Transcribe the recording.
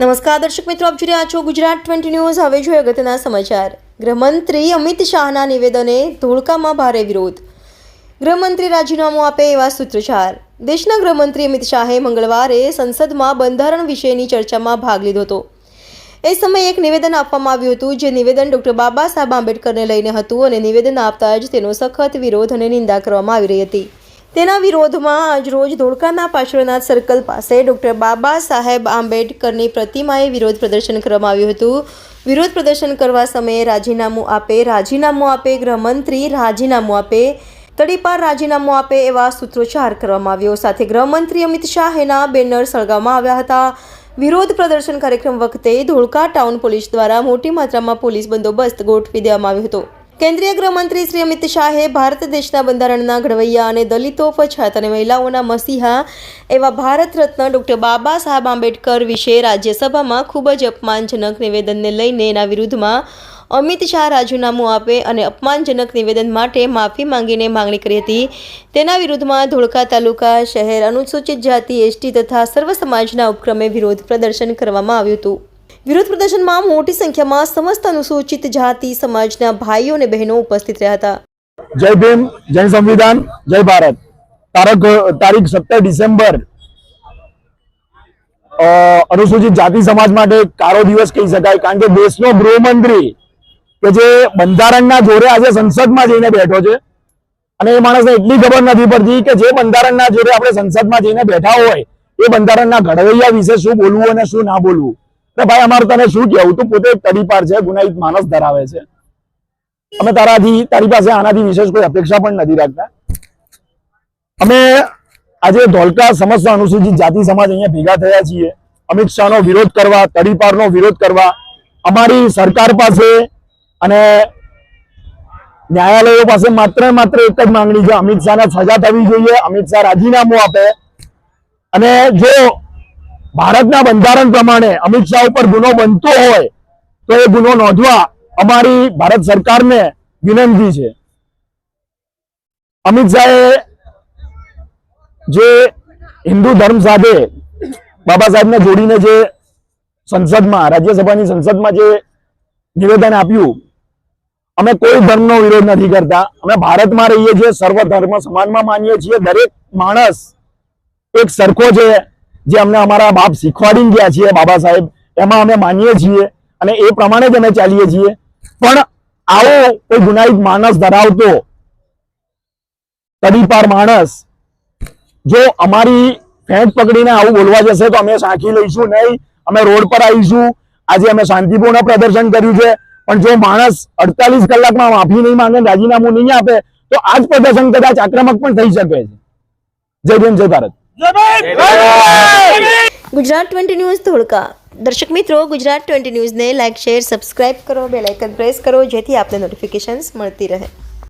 નમસ્કાર, દર્શક મિત્રો, આપ જોઈ છો ગુજરાત ટ્વેન્ટી ન્યૂઝ. હવે જોઈએ અગત્યના સમાચાર. ગૃહમંત્રી અમિત શાહના નિવેદને ધોળકામાં ભારે વિરોધ. ગૃહમંત્રી રાજીનામું આપે એવા સૂત્રોચ્ચાર. દેશના ગૃહમંત્રી અમિત શાહે મંગળવારે સંસદમાં બંધારણ વિષયની ચર્ચામાં ભાગ લીધો હતો. એ સમયે એક નિવેદન આપવામાં આવ્યું હતું, જે નિવેદન ડૉક્ટર બાબા સાહેબ આંબેડકરને લઈને હતું અને નિવેદન આપતા જ તેનો સખત વિરોધ અને નિંદા કરવામાં આવી રહી હતી. તેના વિરોધમાં આજરોજ ધોળકાના પાછળનાથ સર્કલ પાસે ડૉક્ટર બાબા સાહેબ આંબેડકરની પ્રતિમાએ વિરોધ પ્રદર્શન કરવામાં આવ્યું હતું. વિરોધ પ્રદર્શન કરવા સમયે રાજીનામું આપે રાજીનામું આપે, ગૃહમંત્રી રાજીનામું આપે તડીપાર રાજીનામું આપે એવા સૂત્રોચ્ચાર કરવામાં આવ્યો. સાથે ગૃહમંત્રી અમિત શાહેના બેનર સળગાવવામાં આવ્યા હતા. વિરોધ પ્રદર્શન કાર્યક્રમ વખતે ધોળકા ટાઉન પોલીસ દ્વારા મોટી માત્રામાં પોલીસ બંદોબસ્ત ગોઠવી દેવામાં આવ્યો હતો. કેન્દ્રીય ગૃહમંત્રી શ્રી અમિત શાહે ભારત દેશના બંધારણના ઘડવૈયા અને દલિતો, પછાત અને મહિલાઓના મસીહા એવા ભારત રત્ન ડૉક્ટર બાબા સાહેબ આંબેડકર વિશે રાજ્યસભામાં ખૂબ જ અપમાનજનક નિવેદનને લઈને એના વિરુદ્ધમાં અમિત શાહ રાજીનામું આપે અને અપમાનજનક નિવેદન માટે માફી માંગીને માંગણી કરી હતી. તેના વિરુદ્ધમાં ધોળકા તાલુકા શહેર અનુસૂચિત જાતિ એસટી તથા સર્વ સમાજના ઉપક્રમે વિરોધ પ્રદર્શન કરવામાં આવ્યું હતું. વિરોધ પ્રદર્શનમાં મોટી સંખ્યામાં સમસ્ત અનુસૂચિત જાતિ, સમાજના ભાઈઓ અને બહેનો ઉપસ્થિત રહ્યા હતા. જય ભીમ, જય સંવિધાન, જય ભારત. તારક, તારીખ સત્તર ડિસેમ્બર અનુસૂચિત જાતિ સમાજ માટે કારો દિવસ કહી શકાય, કારણ કે દેશનો ગૃહમંત્રી કે જે બંધારણના જોરે આજે સંસદમાં જઈને બેઠો છે. અને એ માણસને એટલી ખબર નથી પડતી કે જે બંધારણના જોરે આપણે સંસદમાં જઈને બેઠા હોય, એ બંધારણના ઘડવૈયા વિશે શું બોલવું અને શું ના બોલવું? એટલે ભાઈ, અમારે તને શું કહેવું? તું પોતે તડીપાર છે ગુનાહિત માણસ ધરાવે છે. અમે તારાથી, તારી પાસે આનાથી વિશેષ કોઈ અપેક્ષા પણ નથી રાખતા. અમે આજે ધોલકા સમસ્ત અનુસૂચિત જાતિ સમાજ અહીંયા ભેગા થયા છીએ. અમિત શાહનો વિરોધ કરવા, તડીપારનો વિરોધ કરવા. અમારી સરકાર પાસે અને ન્યાયાલયો પાસે માત્ર માત્ર એક જ માંગણી છે. અમિત શાહને સજા થવી જોઈએ. અમિત શાહ રાજીનામું આપે. અને જો ભારતના બંધારણ પ્રમાણે અમિત શાહ ઉપર ગુનો બનતો હોય, તો એ ગુનો નોંધવા અમારી ભારત સરકારને વિનંતી છે. અમિત શાહે જે હિન્દુ ધર્મ સાથે બાબા સાહેબને જોડીને જે સંસદમાં, રાજ્યસભાની સંસદમાં જે નિવેદન આપ્યું અમે કોઈ ધર્મનો વિરોધ નથી કરતા. અમે ભારતમાં રહીએ છીએ, સર્વ ધર્મ સમાનમાં માનીએ છીએ. દરેક માણસ એક સરખો છે, જે અમને અમારા બાપ શીખવાડીને ગયા છીએ, બાબા સાહેબ. એમાં અમે માનીએ છીએ અને એ પ્રમાણે જ અમે ચાલીએ છીએ. પણ આવો કોઈ ગુનાહિત માણસ ધરાવતો, તડીપાર માણસ, જો અમારી ફેંટ પકડીને આવું બોલવા જશે તો અમે સાંખી લઈશું નહીં. અમે રોડ પર આવીશું. આજે અમે શાંતિપૂર્ણ પ્રદર્શન કર્યું છે. પણ જો માણસ અડતાલીસ કલાકમાં માફી નહીં માંગે રાજીનામું નહીં આપે તો આ જ પ્રદર્શન કદાચ આક્રમક પણ થઈ શકે છે. જય ભીમ જય Bharat. Gujarat twenty news Dholka. દર્શક મિત્રો ગુજરાત ટ્વેન્ટી ન્યૂઝને લાઇક શેર સબસ્ક્રાઇબ કરો બેલ આઇકન પ્રેસ કરો જેથી આપને નોટિફિકેશન્સ મળતી રહે.